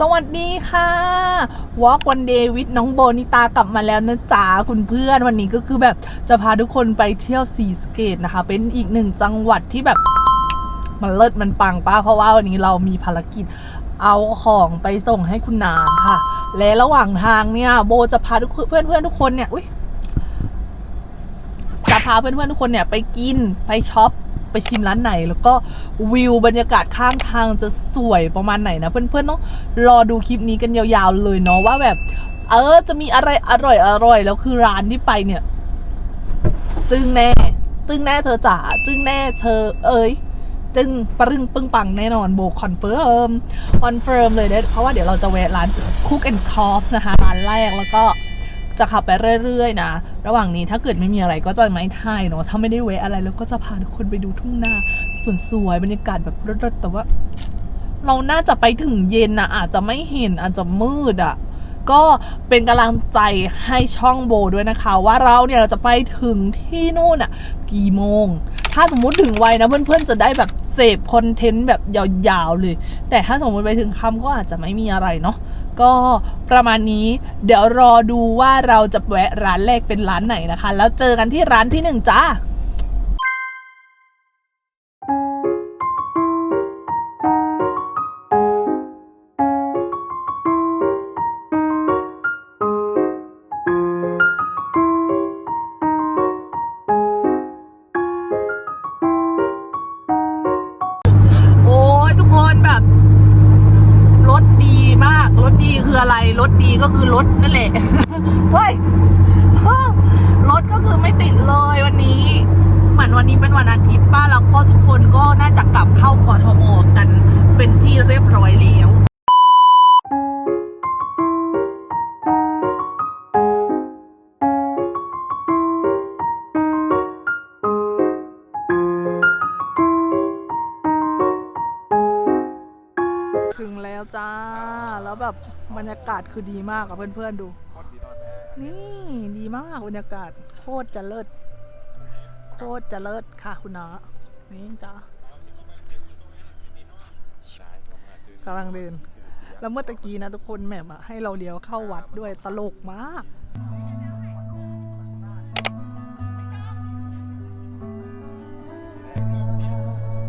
สวัสดีค่ะ Walk One Day with น้องโบนิตากลับมาแล้วนะจ๊ะคุณเพื่อนวันนี้ก็คือแบบจะพาทุกคนไปเที่ยวซีสเกตนะคะ เป็นอีกหนึ่งจังหวัดที่แบบมันเลิศมันปังป้าเพราะว่าวันนี้เรามีภารกิจเอาของไปส่งให้คุณนาค่ะ และระหว่างทางเนี่ย โบจะพาทุกเพื่อนเพื่อนทุกคนเนี่ยอุ้ยจะพาเพื่อนเพื่อนทุกคนเนี่ยไปกินไปช็อป ไปชิมร้านไหน แล้วก็วิวบรรยากาศข้างทางจะสวยประมาณไหนนะ เพื่อนๆต้องรอดูคลิปนี้กันยาวๆเลยเนาะว่าแบบ เออจะมีอะไรอร่อยอร่อยแล้วคือร้านที่ไปเนี่ย จึงแน่ จึงแน่เธอจ๋าจึงแน่เธอ เอ้ยจึงปรึงปึ้งปังแน่นอนโบคอนเฟิร์มคอนเฟิร์มเลยเด้เพราะว่าเดี๋ยวเราจะแวะร้าน Cook and Coffee นะคะร้านแรกแล้วก็ จะขับไปเรื่อยๆนะ ระหว่างนี้ถ้าเกิดไม่มีอะไรก็จะไม่ถ่ายเนาะถ้าไม่ได้แวะอะไรแล้วก็จะพาทุกคนไปดูทุ่งนาสวยๆบรรยากาศแบบรถๆแต่ว่า เราน่าจะไปถึงเย็นนะอาจจะไม่เห็นอาจจะมืดอะ่ะก็เป็นกำลังใจให้ช่องโบด้วยนะคะ ว่าเราเนี่ยเราจะไปถึงที่นู่นอะ่ะ กี่โมง ถ้าสมมุติถึงไวนะเพื่อนๆจะได้แบบเสพคอนเทนต์แบบยาวๆเลย แต่ถ้าสมมติไปถึงค่ำก็อาจจะไม่มีอะไรเนาะ ก็ประมาณนี้ เดี๋ยวรอดูว่าเราจะแวะร้านแรกเป็นร้านไหนนะคะ แล้วเจอกันที่ร้านที่หนึ่งจ้าากาศคือดีมากอะเพื่อนๆดู นี่ดีมากบรรยากาศโคตรจะเลิศ โคตรจะเลิศค่ะคุณน้านี่จ้ากำลังเดิน แล้วเมื่อตะกี้นะทุกคนแหม่มอะให้เราเลี้ยวเข้าวัดด้วยตลกมาก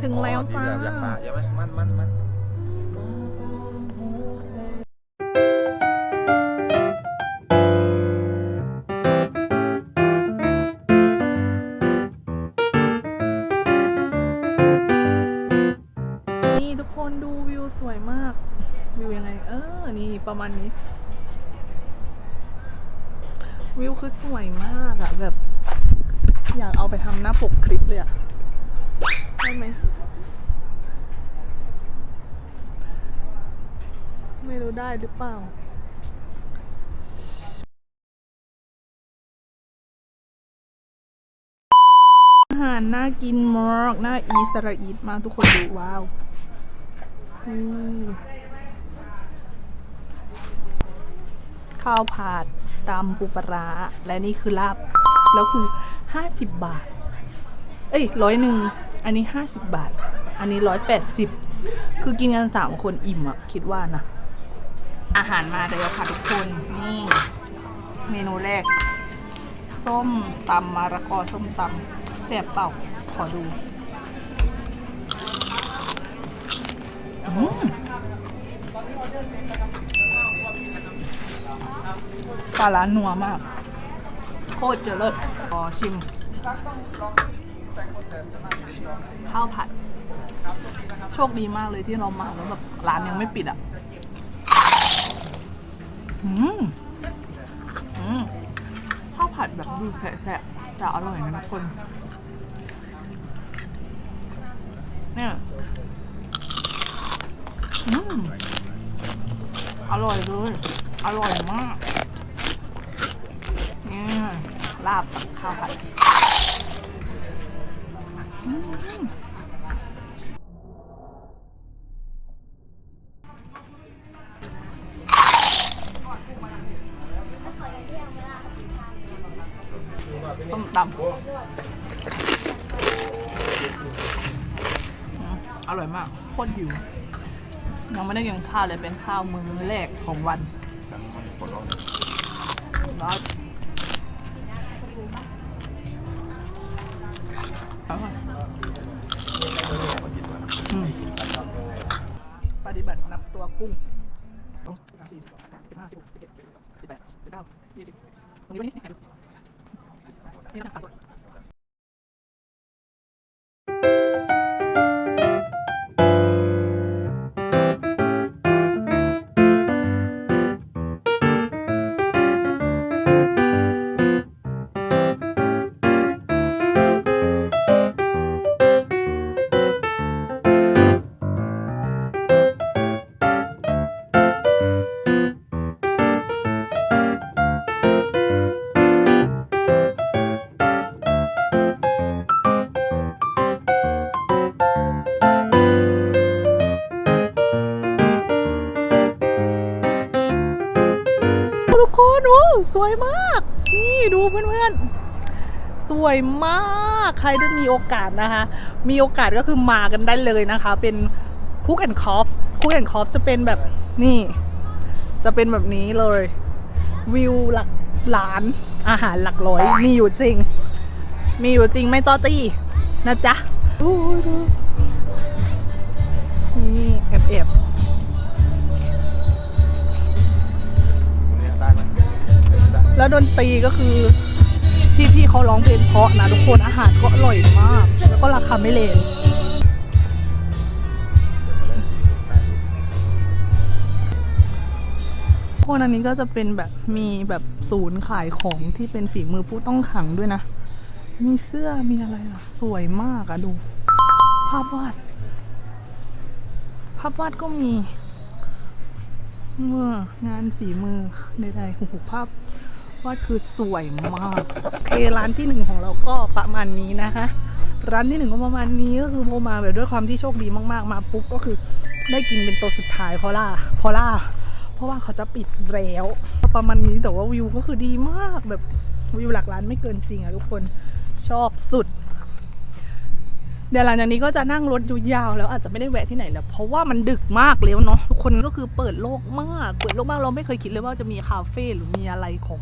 ถึงแล้วจ้าอยากปะอย่ามันมันมันมันนี่ ประมาณนี้ วิวคือสวยมากอะแบบ อยากเอาไปทำหน้าปกคลิปเลยอะได้ไหม ไม่รู้ได้หรือเปล่าอาหารน่ากินมากน่าอีสระอีดมากทุกคนดูว้าวนี่ ข้าวผัดตำปูปลาและนี่คือลาบ แล้วคือ 50 บาท เอ้ยร้อยหนึ่งอันนี้ 50 บาท อันนี้ 180 คือกินกันสามคนอิ่มอะคิดว่านะ อาหารมาแล้วค่ะทุกคนนี่ เมนูแรก ส้มตำมะระกอส้มตำแซ่บเปล่าขอดู ลาร้านัวมาก โคตรเจริญขอชิม ข้าวผัด โชคดีมากเลยที่เรามาแล้วแบบร้านยังไม่ปิดอะอืมอืมข้าวผัดแบบดูแฉะแต่อร่อยนะทุกคน เนี่ย อืมอร่อยเลย อร่อยมากเนี่ย ลาบกับข้าวผัดอืมต้มตำอร่อยมาก โคตรหิว ยังไม่ได้กินข้าวเลยเป็นข้าวมื้อแรกของวันร้อน กุ้งสองสามสี่สิบห้าสิบหกสิบเจ็ดสิบแปดสิบเก้ายี่สิบตรงนี้ไว้นี่ดูนี่นับตัวทุกคน โอ้สวยมาก นี่ดูเพื่อนๆ สวยมาก ใครได้มีโอกาสนะคะ มีโอกาสก็คือมากันได้เลยนะคะ เป็นคุกแอนคอฟคุกแอนคอฟจะเป็นแบบนี่ จะเป็นแบบนี้เลย วิวหลักล้านอาหารหลักร้อย มีอยู่จริง มีอยู่จริงไม่จอจี้นะจ๊ะ แล้วดนตรีก็คือพี่พี่ๆเขาร้องเพลงเพราะนะทุกคนอาหารก็อร่อยมาก แล้วก็ราคาไม่เลนคนอันนี้ก็จะเป็นแบบมีแบบศูนย์ขายของที่เป็นฝีมือผู้ต้องขังด้วยนะ มีเสื้อมีอะไรอะ สวยมากอะดู ภาพวาด ภาพวาดก็มีเมื่องานฝีมือใดๆโอ้โหภาพ วาดคือสวยมากโอเคร้านที่หนึ่งของเราก็ประมาณนี้นะคะ ร้านที่หนึ่งก็ประมาณนี้ก็คือโมมาแบบด้วยความที่โชคดีมากๆ มาปุ๊บก็คือได้กินเป็นตัวสุดท้ายเพราะล่าเพราะล่าเพราะว่าเขาจะปิดแล้วประมาณนี้แต่ว่าวิวก็คือดีมากแบบวิวหลักล้านไม่เกินจริงอะทุกคนชอบสุด เดี๋ยวหลังจากนี้ก็จะนั่งรถยาวๆแล้วอาจจะไม่ได้แวะที่ไหนแล้วเพราะว่ามันดึกมากแล้วเนาะทุกคนก็คือเปิดโลกมาก เปิดโลกมากเราไม่เคยคิดเลยว่าจะมีคาเฟ่หรือมีอะไรของ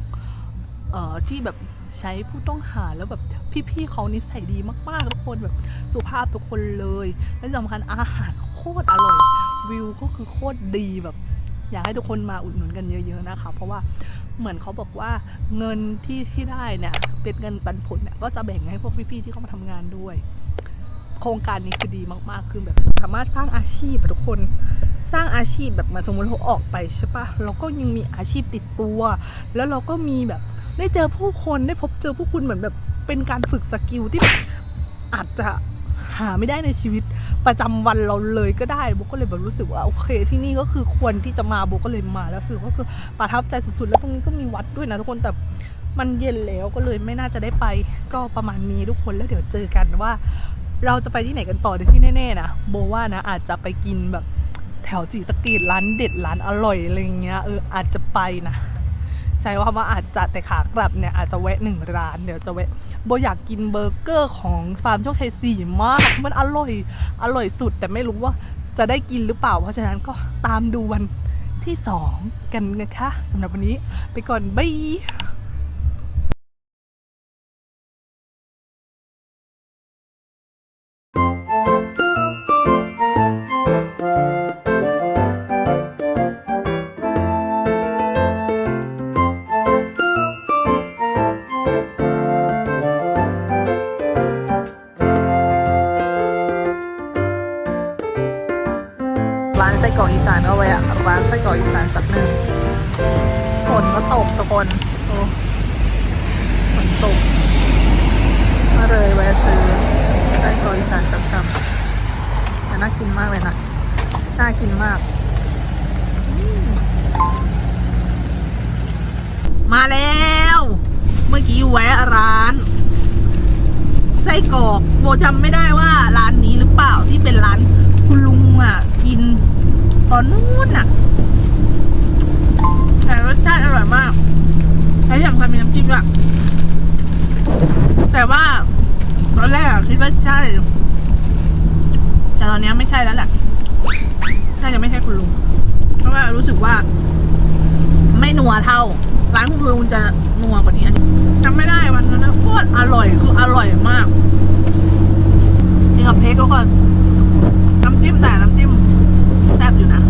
เอ่อที่แบบใช้ผู้ต้องหาแล้วแบบพี่ๆเขานิสัยดีมากๆทุกคนแบบสุภาพทุกคนเลยและสำคัญอาหารโคตรอร่อยวิวก็คือโคตรดีแบบ อยากให้ทุกคนมาอุดหนุนกันเยอะๆนะคะ เพราะว่าเหมือนเขาบอกว่าเงินที่ที่ได้เนี่ยเป็นเงินปันผลเนี่ยก็จะแบ่งให้พวกพี่ๆที่เขามาทำงานด้วย โครงการนี้คือดีมากๆคือแบบสามารถสร้างอาชีพอะทุกคนสร้างอาชีพแบบมาสมมติเราออกไปใช่ปะเราก็ยังมีอาชีพติดตัว แล้วเราก็มีแบบ ได้เจอผู้คนได้พบเจอผู้คนเหมือนแบบเป็นการฝึกสกิลที่อาจจะหาไม่ได้ในชีวิตประจำวันเราเลยก็ได้โบก็เลยแบบรู้สึกว่าโอเค ที่นี่ก็คือควรที่จะมาโบก็เลยมาแล้วรู้สึกก็คือประทับใจสุดๆแล้วตรงนี้ก็มีวัดด้วยนะทุกคนแต่มันเย็นแล้วก็เลยไม่น่าจะได้ไปก็ประมาณนี้ทุกคนแล้วเดี๋ยวเจอกันว่า เราจะไปที่ไหนกันต่อแต่ที่แน่ๆนะโบว่านะอาจจะไปกินแบบแถวจีสกีร้านเด็ดร้านอร่อยอะไรเงี้ยเอออาจจะไปนะ ใช่ว่าว่าอาจจะแต่ขากลับเนี่ยอาจจะแวะหนึ่งร้านเดี๋ยวจะแวะโบอยากกินเบอร์เกอร์ของฟาร์มโชคชัยสี่มาก มันอร่อย อร่อยสุดแต่ไม่รู้ว่าจะได้กินหรือเปล่า เพราะฉะนั้นก็ตามดูวันที่สองกันนะคะสำหรับวันนี้ไปก่อนบายานไส้กรอกอีสานก็แวะร้านไส้กรอกอีสานสักหนึ่งฝนก็ตกทุกคนโอ้ฝนตกก็เลยแวะซื้อไส้กรอกอีสานสักคำแต่น่ากินมากเลยนะน่ากินมากมมาแล้ว เมื่อกี้แวะร้านไส้กรอกโบจำไม่ได้ว่าร้านนี้หรือเปล่าที่เป็นร้านคุณลุงอะกิน ตอนนู้นอะแต่รสชาติอร่อยมากและอย่างพันมีน้ำจิ้มด้วยแต่ว่าตอนแรกอะคิดว่าใช่ แต่ตอนนี้ไม่ใช่แล้วแหละน่าจะไม่ใช่คุณลุงสึกว่า ไม่นัวเท่า ร้านคุณลุงจะนัวกว่านี้อันนี้จำไม่ได้วันนั้นโคตรอร่อยคืออร่อยมากนี่กับเพกทุกคนน้ำจิ้มแต่น้ำจิ้มแซ่บอยู่นะ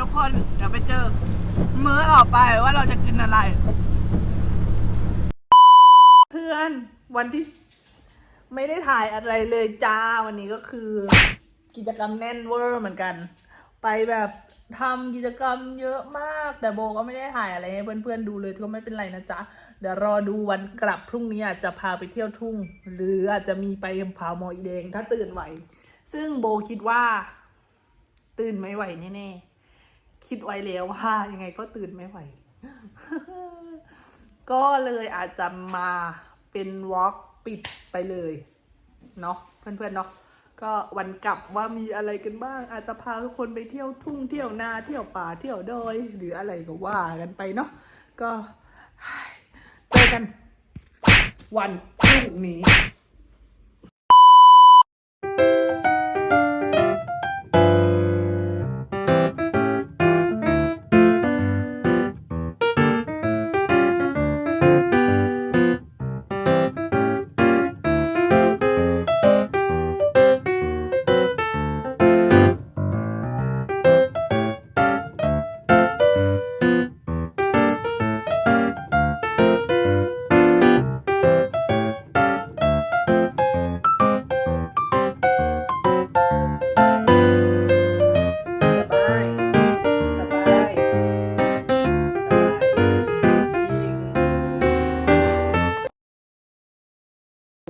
ทุกคนเดี๋ยวไปเจอ มื้อ ต่อไปว่าเราจะกินอะไร เพื่อนวันที่ไม่ได้ถ่ายอะไรเลยจ้าวันนี้ก็คือ กิจกรรมแน่นเวอร์เหมือนกัน ไปแบบทำกิจกรรมเยอะมาก แต่โบก็ไม่ได้ถ่ายอะไรให้เพื่อนๆดูเลยก็ไม่เป็นไรนะจ๊ะ เดี๋ยวรอดูวันกลับพรุ่งนี้อาจจะพาไปเที่ยวทุ่ง หรืออาจจะมีไปผาหมออีแดงถ้าตื่นไหว ซึ่งโบคิดว่า ตื่นไม่ไหวแน่ๆ คิดไว้แล้วว่ายังไงก็ตื่นไม่ไหว ก็เลยอาจจะมาเป็นวอล์กปิดไปเลยเนาะเพื่อนๆเนาะก็วันกลับว่ามีอะไรกันบ้าง อาจจะพาทุกคนไปเที่ยวทุ่งเที่ยวนาเที่ยวป่าเที่ยวดอย หรืออะไรก็ว่ากันไปเนาะก็เจอกันวันพรุ่งนี้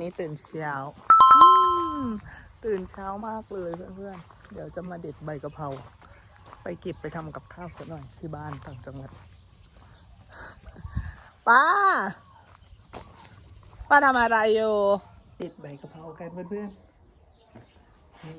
นี่ตื่นเช้าอืมตื่นเช้ามากเลยเพื่อนๆ เดี๋ยวจะมาเด็ดใบกะเพรา ไปเก็บไปทำกับข้าวสักหน่อยที่บ้านต่างจังหวัด ป้า ป้าทำอะไรอยู่ เด็ดใบกะเพรากันเพื่อนๆนี่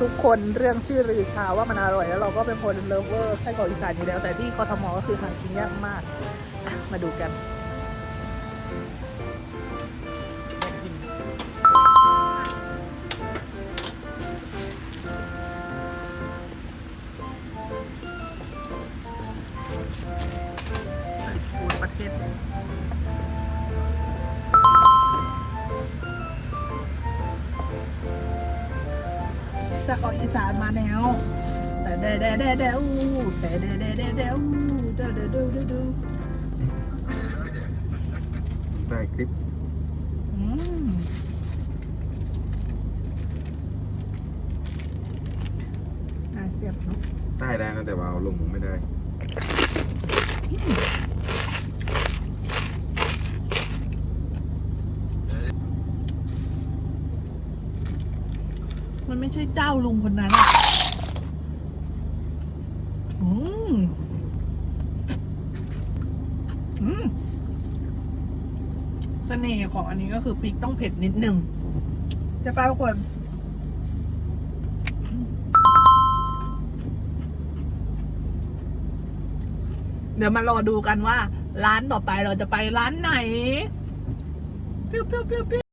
ทุกคนเรื่องชื่อรือชาว่ามันอร่อย แล้วเราก็เป็นคนเลิฟเวอร์ไส้กรอกอีสานอยู่แล้ว แต่ที่กทมก็คือหากินยากมาก มาดูกัน ดเดเดเดอูแต่เดเดเดเดอูเดเดเดเดเดได้คลิปอืมน่าเสียบเนาะได้ได้นะแต่ว่าเอาลงไม่ได้ มันไม่ใช่เจ้าลุงคนนั้นอะอืม อืมเส น่ห์ของอันนี้ก็คือพริกต้องเผ็ดนิดหนึ่งจะไปทุกคนเดี๋ยวมารอดูกันว่า ร้านต่อไปเราจะไปร้านไหนเปิ้ยวเปิ้ยวเปรี้ยว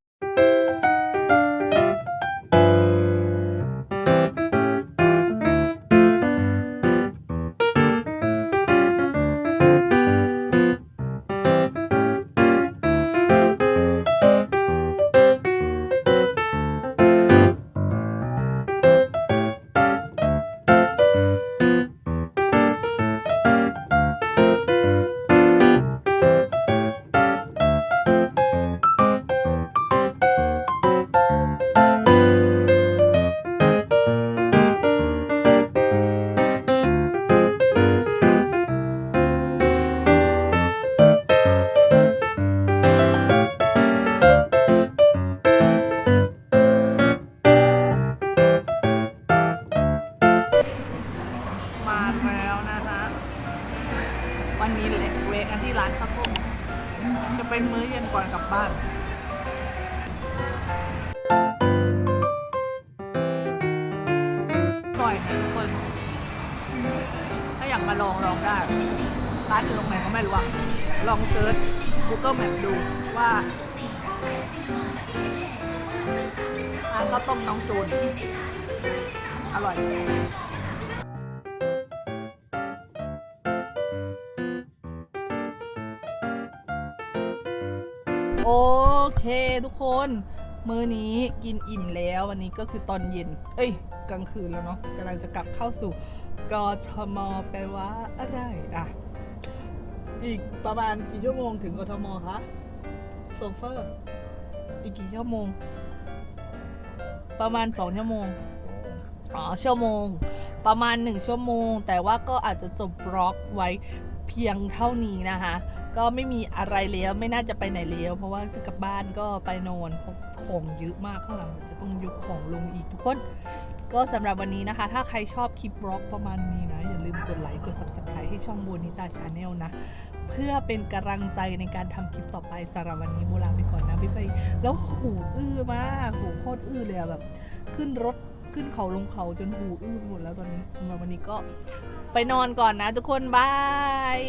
Google Map ดูว่าร้านข้าวต้มน้องจูน อร่อยโอเคทุกคน มื้อนี้กินอิ่มแล้ววันนี้ก็คือตอนเย็น เอ้ย กลางคืนแล้วเนาะกำลังจะกลับเข้าสู่กทมแปลว่าอะไรอะ อีกประมาณกี่ชั่วโมงถึงกทมคะโซเฟอร์ อีกกี่ชั่วโมง ประมาณสองชั่วโมงอ๋อชั่วโมง ประมาณหนึ่งชั่วโมง แต่ว่าก็อาจจะจบบล็อกไว้เพียงเท่านี้นะคะ ก็ไม่มีอะไรแล้วไม่น่าจะไปไหนแล้วเพราะว่ากลับบ้านก็ไปนอนเพราะ ของเยอะมากข้างหลังจะต้องยกของลงอีกทุกคน ก็สำหรับวันนี้นะคะ ถ้าใครชอบคลิปบล็อกประมาณนี้นะ อย่าลืมกดไลค์กด subscribe ให้ช่องโบนิตาชาแนลนะ เพื่อเป็นกำลังใจในการทำคลิปต่อไปสำหรับวันนี้โบลาไปก่อนนะบ๊ายบายแล้วหูอื้อมากหูโคตรอื้อเลยอะแบบ ขึ้นรถขึ้นเขาลงเขาจนหูอื้อหมดแล้วตอนนี้สำหรับวันนี้ก็ไปนอนก่อนนะทุกคนบาย